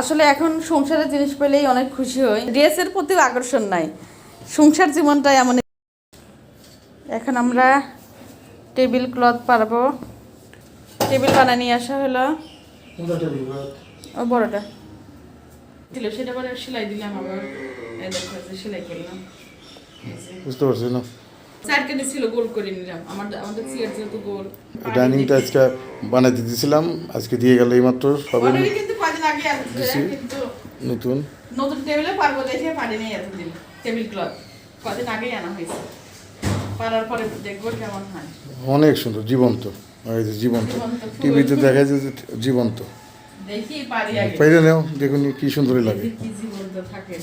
আসলে এখন সংসারের জিনিস পেলেই অনেক খুশি হই। ড্রেসের প্রতি আকর্ষণ নাই। সংসার জীবনটাই এমন এখন আমরা টেবিল ক্লথ পারব টেবিল বানিয়ে নিয়ে আসা হলো। ও বড়টা। দিল সেটা পরে সেলাই দিলাম আবার। এই দেখো যে সেলাই করলাম। বুঝতে পারছি না। চারখানে ছিল গোল করে নিলাম। আমার আমাদের চেয়ার যেহেতু গোল ডাইনিংটা আজকে বানাইতে দিয়েছিলাম আজকে দিয়ে গেল এইমাত্র সবে অলরেডি কিন্তু কদিন আগে আসছে কিন্তু নতুন? নতুন টেবিলে পারব দেখে পারিনি এতদিন টেবিল ক্লথ। কদিন আগেই আনা হয়েছে। পারার পরে দেখব কেমন হয়। অনেক সুন্দর জীবন্ত। জীবন্ত। টিভিতে দেখা যায় যে জীবন্ত। দেখি পারি আগে। পাইলে নাও দেখুন কি সুন্দরই লাগে। কি জীবন্ত থাকে।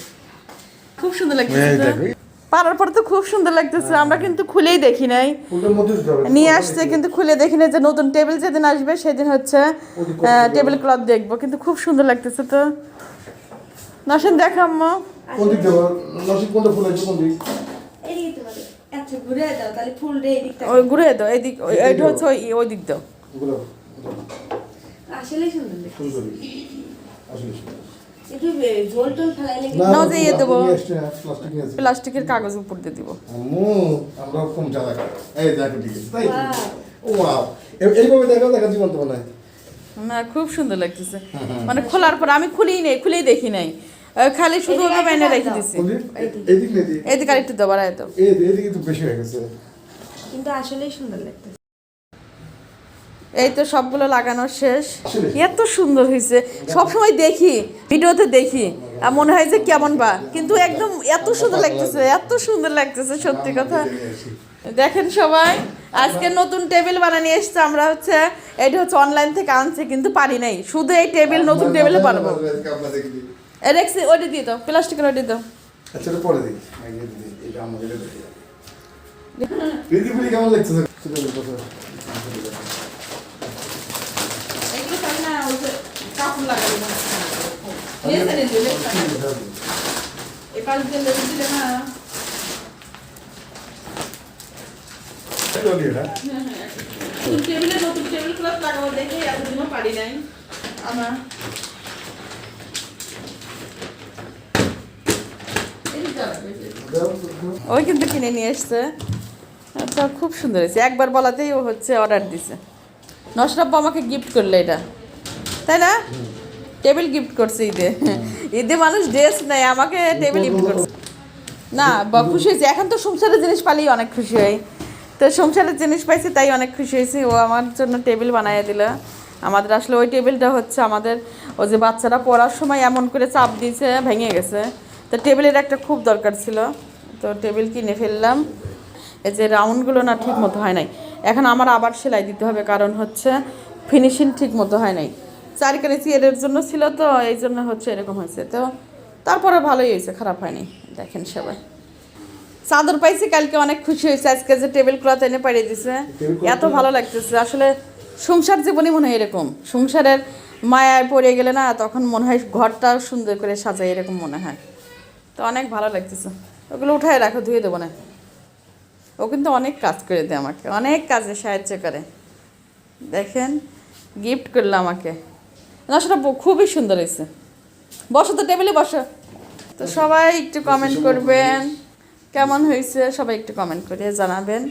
খুব সুন্দর। দেখো পারার পরে তো খুব সুন্দর লাগতেছে আমরা কিন্তু খুলেই দেখি নাই। নিয়ে আসছে কিন্তু খুলে দেখি নাই যে নতুন টেবিল যেদিন আসবে সেদিন হচ্ছে টেবিল ক্লথ দেখব কিন্তু খুব সুন্দর লাগতেছে তো। নসেন দেখাম কোন দিক দেবো নসিব কোনটা ফুল আছে কোন দিক এদিকে তো পারো। আচ্ছা ঘুরে দাও তাহলে ফুল রে এদিকটা ওই ঘুরে এদিক ওই- এইটা হচ্ছে ওই দিক দাও। সুন্দর আসলে সুন্দর। একটু ঝোল টোল ফেলাইলে না, নাও যে ইয়ে দেবো। প্লাস্টিকের কাগজ উপর দিয়ে দিব। আম্মু আমরা কম জ্বালা এই দেখো ঠিক আছে তাই ওয়াও এইভাবে দেখো দেখা জীবন্ত মনে হয়। না খুব সুন্দর লাগতেছে। মানে খোলার পর আমি খুলেই নেই খুলেই দেখি নাই। খালি শুধু ওটা বাইনে রেখে দিছি। এদিক। এদিক এদিকে। আর একটু দেবার তো এই এদিকে তো বেশি হয়ে গেছে। কিন্তু আসলেই সুন্দর লাগতেছে। এই তো সবগুলো লাগানো শেষ? এত সুন্দর হয়েছে সবসময় দেখি ভিডিওতে দেখি মনে হয় যে কেমন বা। কিন্তু একদম এত সুন্দর লাগতেছে এত সুন্দর লাগতেছে সত্যি কথা। দেখেন সবাই আজকে নতুন টেবিল বানিয়ে এসছে আমরা হচ্ছে এটা হচ্ছে অনলাইন থেকে আনছে কিন্তু পারি নাই। শুধু এই টেবিল নতুন টেবিলে পারব রেক্সি ওইটা দিয়ে দাও প্লাস্টিকের ওইটা দাও। আচ্ছা এটা পরে দিই এটা বলি কেমন লাগছে সেটা বলতে এগুলো পারি না ওই যে কাপড় লাগাবো দিয়ে লেগে দিলে না টেবিলে নতুন টেবিল ক্লথ লাগাবো দেখে এতদিনও পারি নাই। আমার ওই কিন্তু কিনে নিয়ে এসছে। তো খুব সুন্দর হয়েছে। একবার বলাতেই ও হচ্ছে অর্ডার দিছে। নসরাব্বা আমাকে গিফট করল এটা। তাই না? টেবিল গিফট করছে ঈদে। ঈদে মানুষ ড্রেস নেয়, আমাকে টেবিল গিফট করছে। না, বা খুশি হয়েছে। এখন তো সংসারের জিনিস পালেই অনেক খুশি হই। তো সংসারের জিনিস পাইছি, তাই অনেক খুশি হয়েছি। ও আমার জন্য টেবিল বানিয়ে দিল। আমাদের আসলে ওই টেবিলটা হচ্ছে আমাদের, ও যে বাচ্চারা পড়ার সময় এমন করে চাপ দিয়েছে, ভেঙে গেছে। তো টেবিলের একটা খুব দরকার ছিল। তো টেবিল কিনে ফেললাম। এই যে রাউন্ডগুলো না ঠিক মতো হয় নাই। এখন আমার আবার সেলাই দিতে হবে, কারণ হচ্ছে ফিনিশিং ঠিক মতো হয় নাই। চারিখানে চেয়ারের জন্য ছিল তো এই জন্য হচ্ছে এরকম হয়েছে। তো তারপরে ভালোই হয়েছে খারাপ হয়নি দেখেন সবাই। চাদর পাইছি কালকে অনেক খুশি হয়েছে আজকে যে টেবিল ক্লথ এনে পাড়িয়ে দিছে। এত ভালো লাগতেছে আসলে সংসার জীবনই মনে হয় এরকম। সংসারের মায়ায় পড়ে গেলে না তখন মনে হয় ঘরটা সুন্দর করে সাজাই এরকম মনে হয়। তো অনেক ভালো লাগতেছে। ওগুলো উঠায় রাখো ধুয়ে দেবো না। ও কিন্তু অনেক কাজ করে দেয় আমাকে অনেক কাজে সাহায্য করে। দেখেন গিফট করল আমাকে। না সেটা খুবই সুন্দর হয়েছে। বসো তো টেবিলে বসো। তো সবাই একটু কমেন্ট করবেন। কেমন হয়েছে? সবাই একটু কমেন্ট করে জানাবেন।